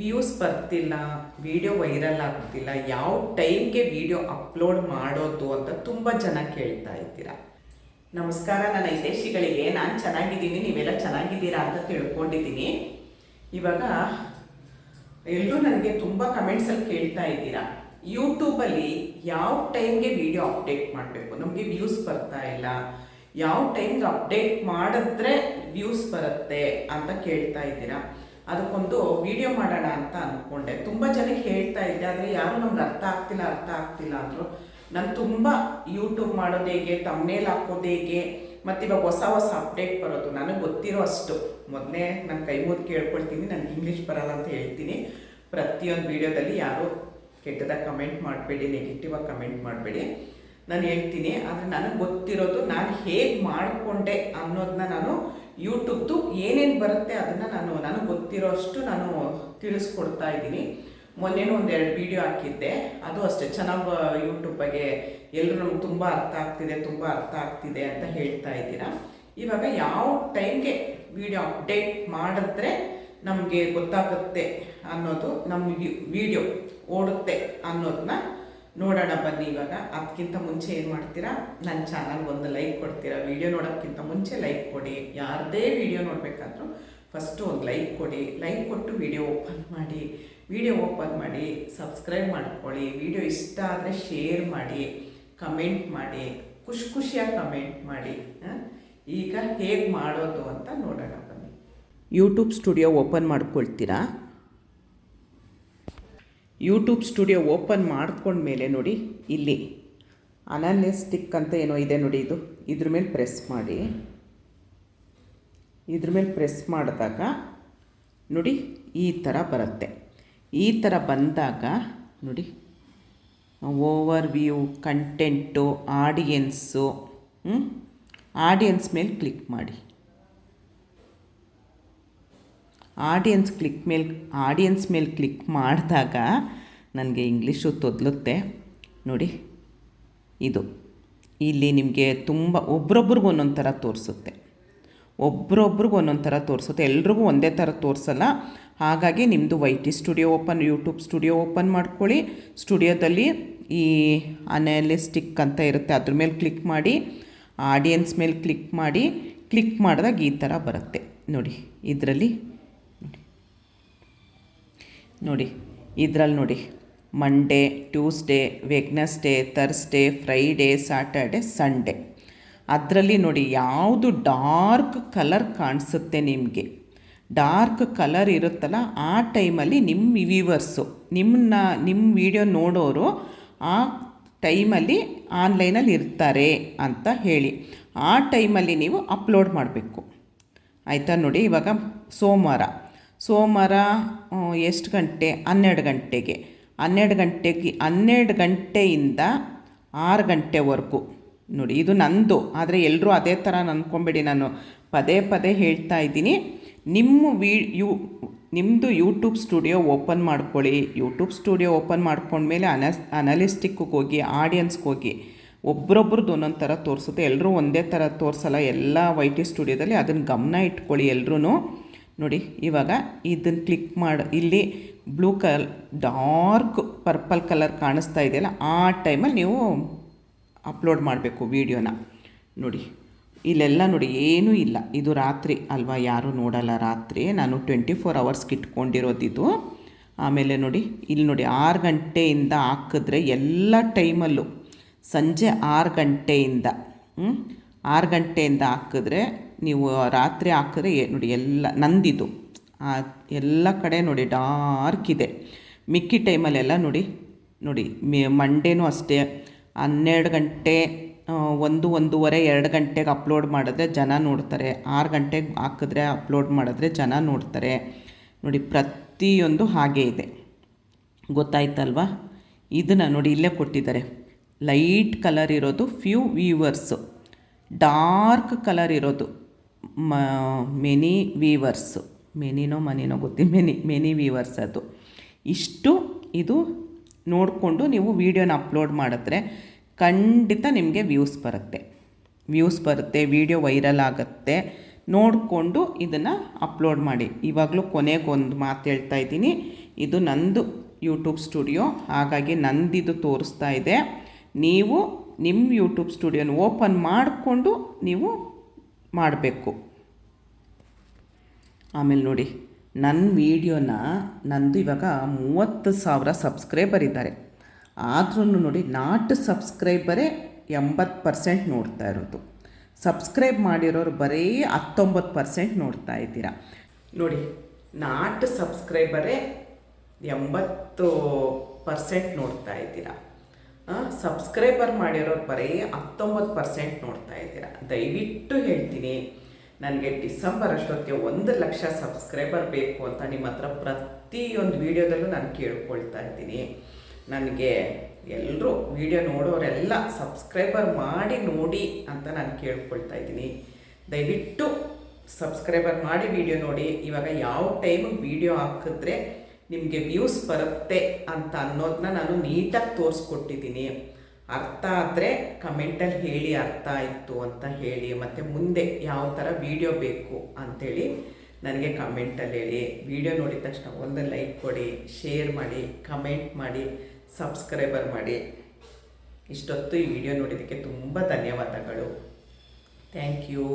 Views ಬರ್ತಿಲ್ಲ video viral ಆಗ್ತಿಲ್ಲ ಯಾವ ಟೈಮ್ಗೆ ವಿಡಿಯೋ ಅಪ್ಲೋಡ್ ಮಾಡೋದು ಅಂತ ತುಂಬ ಜನ ಕೇಳ್ತಾ ಇದ್ದೀರಾ. ನಮಸ್ಕಾರ, ನನ್ನ ಹಿತೇಶಿಗಳಿಗೆ ನಾನು ಚೆನ್ನಾಗಿದ್ದೀನಿ, ನೀವೆಲ್ಲ ಚೆನ್ನಾಗಿದ್ದೀರಾ ಅಂತ ತಿಳ್ಕೊಂಡಿದ್ದೀನಿ. ಇವಾಗ ಎಲ್ಲರೂ ನನಗೆ ತುಂಬ ಕಮೆಂಟ್ಸಲ್ಲಿ ಕೇಳ್ತಾ ಇದ್ದೀರಾ. ಯೂಟ್ಯೂಬಲ್ಲಿ ಯಾವ ಟೈಮ್ಗೆ ವಿಡಿಯೋ ಅಪ್ಡೇಟ್ ಮಾಡಬೇಕು? ನಮಗೆ ವ್ಯೂಸ್ ಬರ್ತಾ ಇಲ್ಲ. ಯಾವ ಟೈಮ್ಗೆ ಅಪ್ಡೇಟ್ ಮಾಡಿದ್ರೆ ವ್ಯೂಸ್ ಬರುತ್ತೆ ಅಂತ ಕೇಳ್ತಾ ಇದ್ದೀರಾ. ಅದಕ್ಕೊಂದು ವಿಡಿಯೋ ಮಾಡೋಣ ಅಂತ ಅಂದ್ಕೊಂಡೆ ತುಂಬ ಜನಕ್ಕೆ ಹೇಳ್ತಾ ಇದ್ದೆ, ಆದರೆ ಯಾರು ನಮ್ಗೆ ಅರ್ಥ ಆಗ್ತಿಲ್ಲ ಅರ್ಥ ಆಗ್ತಿಲ್ಲ ಅಂದರು. ನಾನು ತುಂಬ ಯೂಟ್ಯೂಬ್ ಮಾಡೋದು ಹೇಗೆ ತಮ್ಮನೇಲಿ ಹಾಕೋದು ಹೇಗೆ, ಮತ್ತು ಇವಾಗ ಹೊಸ ಹೊಸ ಅಪ್ಡೇಟ್ ಬರೋದು. ನನಗೆ ಗೊತ್ತಿರೋ ಅಷ್ಟು. ಮೊದಲೇ ನಾನು ಕೈ ಮುದ್ದು ಕೇಳ್ಕೊಳ್ತೀನಿ, ನನಗೆ ಇಂಗ್ಲೀಷ್ ಬರಲ್ಲ ಅಂತ ಹೇಳ್ತೀನಿ. ಪ್ರತಿಯೊಂದು ವಿಡಿಯೋದಲ್ಲಿ ಯಾರು ಕೆಟ್ಟದಾಗ ಕಮೆಂಟ್ ಮಾಡಬೇಡಿ ನೆಗೆಟಿವ್ ಆಗಿ ಕಮೆಂಟ್ ಮಾಡಬೇಡಿ. ನಾನು ಹೇಳ್ತೀನಿ, ಆದರೆ ನನಗೆ ಗೊತ್ತಿರೋದು ನಾನು ಹೇಗೆ ಮಾಡಿಕೊಂಡೆ ಅನ್ನೋದನ್ನ ನಾನು ಯೂಟ್ಯೂಬ್ದು ಏನೇನು ಬರುತ್ತೆ ಅದನ್ನು ನಾನು, ನನಗೆ ಗೊತ್ತಿರೋ ಅಷ್ಟು ನಾನು ತಿಳಿಸ್ಕೊಡ್ತಾ ಇದ್ದೀನಿ. ಮೊನ್ನೆನೂ ಒಂದೆರಡು ವೀಡಿಯೋ ಹಾಕಿದ್ದೆ. ಅದು ಅಷ್ಟೇ, ಚೆನ್ನಾಗಿ ಯೂಟ್ಯೂಬ್ ಬಗ್ಗೆ ಎಲ್ಲರೂ ನಮ್ಗೆ ತುಂಬ ಅರ್ಥ ಆಗ್ತಿದೆ, ತುಂಬ ಅರ್ಥ ಆಗ್ತಿದೆ ಅಂತ ಹೇಳ್ತಾ ಇದ್ದೀರಾ. ಇವಾಗ ಯಾವ ಟೈಮ್ಗೆ ವಿಡಿಯೋ ಅಪ್ಡೇಟ್ ಮಾಡಿದ್ರೆ ನಮಗೆ ಗೊತ್ತಾಗುತ್ತೆ ಅನ್ನೋದು ನಮ್ಮ ವಿಡಿಯೋ ಓಡುತ್ತೆ ಅನ್ನೋದನ್ನ ನೋಡೋಣ ಬನ್ನಿ ಇವಾಗ. ಅದಕ್ಕಿಂತ ಮುಂಚೆ ಏನು ಮಾಡ್ತೀರಾ? ನನ್ನ ಚಾನಲ್ಗೆ ಒಂದು ಲೈಕ್ ಕೊಡ್ತೀರಾ? ವಿಡಿಯೋ ನೋಡೋಕ್ಕಿಂತ ಮುಂಚೆ ಲೈಕ್ ಕೊಡಿ. ಯಾರದೇ ವಿಡಿಯೋ ನೋಡಬೇಕಾದ್ರೂ ಫಸ್ಟು ಒಂದು ಲೈಕ್ ಕೊಡಿ. ಲೈಕ್ ಕೊಟ್ಟು ವಿಡಿಯೋ ಓಪನ್ ಮಾಡಿ. ವಿಡಿಯೋ ಓಪನ್ ಮಾಡಿ ಸಬ್ಸ್ಕ್ರೈಬ್ ಮಾಡ್ಕೊಳ್ಳಿ. ವಿಡಿಯೋ ಇಷ್ಟ ಆದರೆ ಶೇರ್ ಮಾಡಿ. ಕಮೆಂಟ್ ಮಾಡಿ. ಖುಷಿ ಖುಷಿಯಾಗಿ ಕಮೆಂಟ್ ಮಾಡಿ? ಈಗ ಹೇಗೆ ಮಾಡೋದು ಅಂತ ನೋಡೋಣ ಬನ್ನಿ. ಯೂಟ್ಯೂಬ್ ಸ್ಟುಡಿಯೋ ಓಪನ್ ಮಾಡ್ಕೊಳ್ತೀರಾ? ಯೂಟ್ಯೂಬ್ ಸ್ಟುಡಿಯೋ ಓಪನ್ ಮಾಡ್ಕೊಂಡ್ಮೇಲೆ ನೋಡಿ, ಇಲ್ಲಿ ಅನಾಲಿಸ್ಟಿಕ್ ಅಂತ ಏನೋ ಇದೆ ನೋಡಿ ಇದು. ಇದ್ರ ಮೇಲೆ ಪ್ರೆಸ್ ಮಾಡಿ. ಇದ್ರ ಮೇಲೆ ಪ್ರೆಸ್ ಮಾಡಿದಾಗ ನೋಡಿ, ಈ ಥರ ಬರುತ್ತೆ. ಈ ಥರ ಬಂದಾಗ ನೋಡಿ overview content audience audience ಮೇಲೆ ಕ್ಲಿಕ್ ಮಾಡಿ. ಆಡಿಯನ್ಸ್ ಕ್ಲಿಕ್ ಮೇಲೆ ಆಡಿಯನ್ಸ್ ಮೇಲೆ ಕ್ಲಿಕ್ ಮಾಡಿದಾಗ ನನಗೆ ಇಂಗ್ಲೀಷು ತೊದಲುತ್ತೆ. ನೋಡಿ, ಇದು. ಇಲ್ಲಿ ನಿಮಗೆ ತುಂಬ ಒಬ್ರೊಬ್ರಿಗೂ ಒಂದೊಂದು ಥರ ತೋರಿಸುತ್ತೆ. ಒಬ್ರೊಬ್ರಿಗೂ ಒಂದೊಂದು ಥರ ತೋರಿಸುತ್ತೆ. ಎಲ್ರಿಗೂ ಒಂದೇ ಥರ ತೋರಿಸಲ್ಲ. ಹಾಗಾಗಿ ನಿಮ್ಮದು Y T studio open YouTube studio open ಮಾಡ್ಕೊಳ್ಳಿ. ಸ್ಟುಡಿಯೋದಲ್ಲಿ ಈ ಅನಾಲಿಸ್ಟಿಕ್ ಅಂತ ಇರುತ್ತೆ, ಅದ್ರ ಮೇಲೆ ಕ್ಲಿಕ್ ಮಾಡಿ ಆಡಿಯನ್ಸ್ ಮೇಲೆ ಕ್ಲಿಕ್ ಮಾಡಿ ಕ್ಲಿಕ್ ಮಾಡಿದಾಗ ಈ ಥರ ಬರುತ್ತೆ. ನೋಡಿ, ಇದರಲ್ಲಿ ನೋಡಿ, ಇದರಲ್ಲಿ ನೋಡಿ. Monday Tuesday Wednesday Thursday Friday Saturday Sunday ಅದರಲ್ಲಿ ನೋಡಿ, ಯಾವುದು ಡಾರ್ಕ್ ಕಲರ್ ಕಾಣಿಸುತ್ತೆ ನಿಮಗೆ? ಡಾರ್ಕ್ ಕಲರ್ ಇರುತ್ತಲ್ಲ, ಆ ಟೈಮಲ್ಲಿ ನಿಮ್ಮ ವ್ಯೂವರ್ಸು ನಿಮ್ಮನ್ನ ನಿಮ್ಮ ವಿಡಿಯೋ ನೋಡೋರು ಆ ಟೈಮಲ್ಲಿ ಆನ್ಲೈನಲ್ಲಿ ಇರ್ತಾರೆ ಅಂತ ಹೇಳಿ. ಆ ಟೈಮಲ್ಲಿ ನೀವು ಅಪ್ಲೋಡ್ ಮಾಡಬೇಕು. ಆಯಿತಾ ನೋಡಿ, ಇವಾಗ ಸೋಮವಾರ. ಸೋಮವಾರ ಎಷ್ಟು ಗಂಟೆ? ಹನ್ನೆರಡು ಗಂಟೆಗೆ. ಹನ್ನೆರಡು ಗಂಟೆಗೆ, ಹನ್ನೆರಡು ಗಂಟೆಯಿಂದ ಆರು ಗಂಟೆವರೆಗೂ. ನೋಡಿ, ಇದು ನಂದು, ಆದರೆ ಎಲ್ಲರೂ ಅದೇ ಥರ ಅಂದ್ಕೊಂಬೇಡಿ ನಾನು. ಪದೇ ಪದೇ ಹೇಳ್ತಾ ಇದ್ದೀನಿ. ನಿಮ್ಮ ವಿ, ಯು ನಿಮ್ಮದು ಯೂಟ್ಯೂಬ್ ಸ್ಟುಡಿಯೋ ಓಪನ್ ಮಾಡ್ಕೊಳ್ಳಿ. ಯೂಟ್ಯೂಬ್ ಸ್ಟುಡಿಯೋ ಓಪನ್ ಮಾಡ್ಕೊಂಡ್ಮೇಲೆ ಅನಸ್ ಅನಲಿಸ್ಟಿಕ್ಗೆ ಹೋಗಿ ಆಡಿಯನ್ಸ್ಗೆ ಹೋಗಿ ಒಬ್ರೊಬ್ರದ್ದು ಒಂದೊಂದು ಥರ ತೋರಿಸುತ್ತೆ. ಎಲ್ಲರೂ ಒಂದೇ ಥರ ತೋರಿಸಲ್ಲ. ಎಲ್ಲ ವೈ ಟಿ ಸ್ಟುಡಿಯೋದಲ್ಲಿ ಅದನ್ನು ಗಮನ ಇಟ್ಕೊಳ್ಳಿ ಎಲ್ಲರೂ ನೋಡಿ, ಇವಾಗ ಇದನ್ನು ಕ್ಲಿಕ್ ಮಾಡಿ. ಇಲ್ಲಿ blue colour dark purple colour ಕಾಣಿಸ್ತಾ ಇದೆಯಲ್ಲ, ಆ ಟೈಮಲ್ಲಿ ನೀವು ಅಪ್ಲೋಡ್ ಮಾಡಬೇಕು ವೀಡಿಯೋನ ನೋಡಿ, ಇಲ್ಲೆಲ್ಲ ನೋಡಿ, ಏನೂ ಇಲ್ಲ. ಇದು ರಾತ್ರಿ ಅಲ್ವಾ? ಯಾರೂ ನೋಡಲ್ಲ ರಾತ್ರಿ. ನಾನು ಟ್ವೆಂಟಿ ಫೋರ್ ಅವರ್ಸ್ಗೆ ಇಟ್ಕೊಂಡಿರೋದಿದು. ಆಮೇಲೆ ನೋಡಿ, ಇಲ್ಲಿ ನೋಡಿ, ಆರು ಗಂಟೆಯಿಂದ ಹಾಕಿದ್ರೆ ಎಲ್ಲ ಟೈಮಲ್ಲೂ ಸಂಜೆ ಆರು ಗಂಟೆಯಿಂದ ಆರು ಗಂಟೆಯಿಂದ ಹಾಕಿದ್ರೆ ನೀವು ರಾತ್ರಿ ಹಾಕಿದ್ರೆ ನೋಡಿ ಎಲ್ಲ ನಂದಿದು. ಎಲ್ಲ ಕಡೆ ನೋಡಿ ಡಾರ್ಕ್ ಇದೆ. ಮಿಕ್ಕಿ ಟೈಮಲ್ಲೆಲ್ಲ ನೋಡಿ ನೋಡಿ ಮಂಡೇನೂ ಅಷ್ಟೇ. ಹನ್ನೆರಡು ಗಂಟೆ ಒಂದು, ಒಂದೂವರೆ, ಎರಡು ಗಂಟೆಗೆ ಅಪ್ಲೋಡ್ ಮಾಡಿದ್ರೆ ಜನ ನೋಡ್ತಾರೆ. ಆರು ಗಂಟೆಗೆ ಹಾಕಿದ್ರೆ ಅಪ್ಲೋಡ್ ಮಾಡಿದ್ರೆ ಜನ ನೋಡ್ತಾರೆ. ನೋಡಿ ಪ್ರತಿಯೊಂದು ಹಾಗೇ ಇದೆ. ಗೊತ್ತಾಯ್ತಲ್ವಾ? ಇದನ್ನು ನೋಡಿ ಇಲ್ಲೇ ಕೊಟ್ಟಿದ್ದಾರೆ. ಲೈಟ್ ಕಲರ್ ಇರೋದು ಫ್ಯೂ ವ್ಯೂವರ್ಸು ಡಾರ್ಕ್ ಕಲರ್ ಇರೋದು. ಮ, ಮೆನಿ ವೀವರ್ಸು. ಮೆನಿನೋ ಮನಿನೋ ಗೊತ್ತಿ ಮೆನಿ ಮೆನಿ ವೀವರ್ಸ್ ಅದು. ಇಷ್ಟು ಇದು ನೋಡಿಕೊಂಡು ನೀವು ವೀಡಿಯೋನ ಅಪ್ಲೋಡ್ ಮಾಡಿದ್ರೆ ಖಂಡಿತ ನಿಮಗೆ ವ್ಯೂಸ್ ಬರುತ್ತೆ. ವ್ಯೂಸ್ ಬರುತ್ತೆ, ವೀಡಿಯೋ ವೈರಲ್ ಆಗುತ್ತೆ. ನೋಡಿಕೊಂಡು ಇದನ್ನು ಅಪ್ಲೋಡ್ ಮಾಡಿ. ಇವಾಗಲೂ ಕೊನೆಗೊಂದು ಮಾತು ಹೇಳ್ತಾ ಇದ್ದೀನಿ. ಇದು ನಂದು ಯೂಟ್ಯೂಬ್ ಸ್ಟುಡಿಯೋ. ಹಾಗಾಗಿ ನಂದಿದು ತೋರಿಸ್ತಾ ಇದೆ. ನೀವು ನಿಮ್ಮ ಯೂಟ್ಯೂಬ್ ಸ್ಟುಡಿಯೋನ ಓಪನ್ ಮಾಡಿಕೊಂಡು ನೀವು ಮಾಡಬೇಕು. ಆಮೇಲೆ ನೋಡಿ ನನ್ನ ವೀಡಿಯೋನ ನಂದು ಇವಾಗ ಮೂವತ್ತು ಸಾವಿರ ಸಬ್ಸ್ಕ್ರೈಬರ್ ಇದ್ದಾರೆ ಆದ್ರೂ ನೋಡಿ, ನಾಟ್ ಸಬ್ಸ್ಕ್ರೈಬರೇ ಎಂಬತ್ತು ಪರ್ಸೆಂಟ್ ನೋಡ್ತಾ ಇರೋದು. ಸಬ್ಸ್ಕ್ರೈಬ್ ಮಾಡಿರೋರು ಬರೀ ಹತ್ತೊಂಬತ್ತು ಪರ್ಸೆಂಟ್ ನೋಡ್ತಾ ಇದ್ದೀರಾ. ನೋಡಿ, ನಾಟ್ ಸಬ್ಸ್ಕ್ರೈಬರೇ ಎಂಬತ್ತು ಪರ್ಸೆಂಟ್ ನೋಡ್ತಾ ಇದ್ದೀರಾ. ಸಬ್ಸ್ಕ್ರೈಬರ್ ಮಾಡಿರೋರು ಬರೀ ಹತ್ತೊಂಬತ್ತು ಪರ್ಸೆಂಟ್ ನೋಡ್ತಾ ಇದ್ದೀರಾ. ದಯವಿಟ್ಟು ಹೇಳ್ತೀನಿ. ನನಗೆ ಡಿಸೆಂಬರ್ ಅಷ್ಟೊತ್ತಿಗೆ ಒಂದು ಲಕ್ಷ ಸಬ್ಸ್ಕ್ರೈಬರ್ ಬೇಕು ಅಂತ ನಿಮ್ಮ ಹತ್ರ ಪ್ರತಿಯೊಂದು ವೀಡಿಯೋದಲ್ಲೂ ನಾನು ಕೇಳ್ಕೊಳ್ತಾ ಇದ್ದೀನಿ. ನನಗೆ ಎಲ್ಲರೂ ವಿಡಿಯೋ ನೋಡೋರೆಲ್ಲ ಸಬ್ಸ್ಕ್ರೈಬರ್ ಮಾಡಿ ನೋಡಿ ಅಂತ ನಾನು ಕೇಳ್ಕೊಳ್ತಾ ಇದ್ದೀನಿ. ದಯವಿಟ್ಟು ಸಬ್ಸ್ಕ್ರೈಬರ್ ಮಾಡಿ ವಿಡಿಯೋ ನೋಡಿ. ಇವಾಗ ಯಾವ ಟೈಮು ವಿಡಿಯೋ ಹಾಕಿದ್ರೆ ನಿಮಗೆ ವ್ಯೂಸ್ ಬರುತ್ತೆ ಅಂತ ಅನ್ನೋದನ್ನ ನಾನು ನೀಟಾಗಿ ತೋರಿಸ್ಕೊಟ್ಟಿದ್ದೀನಿ. ಅರ್ಥ ಆದರೆ ಕಮೆಂಟಲ್ಲಿ ಹೇಳಿ ಅರ್ಥ ಆಯಿತು ಅಂತ ಹೇಳಿ, ಮತ್ತು ಮುಂದೆ ಯಾವ ಥರ ವಿಡಿಯೋ ಬೇಕು ಅಂಥೇಳಿ ನನಗೆ ಕಮೆಂಟಲ್ಲಿ ಹೇಳಿ. ವಿಡಿಯೋ ನೋಡಿದ ತಕ್ಷಣ ಒಂದು ಲೈಕ್ ಕೊಡಿ ಶೇರ್ ಮಾಡಿ ಕಮೆಂಟ್ ಮಾಡಿ ಸಬ್ಸ್ಕ್ರೈಬರ್ ಮಾಡಿ. ಇಷ್ಟೊತ್ತು ಈ ವಿಡಿಯೋ ನೋಡಿದ್ದಕ್ಕೆ ತುಂಬ ಧನ್ಯವಾದಗಳು. Thank you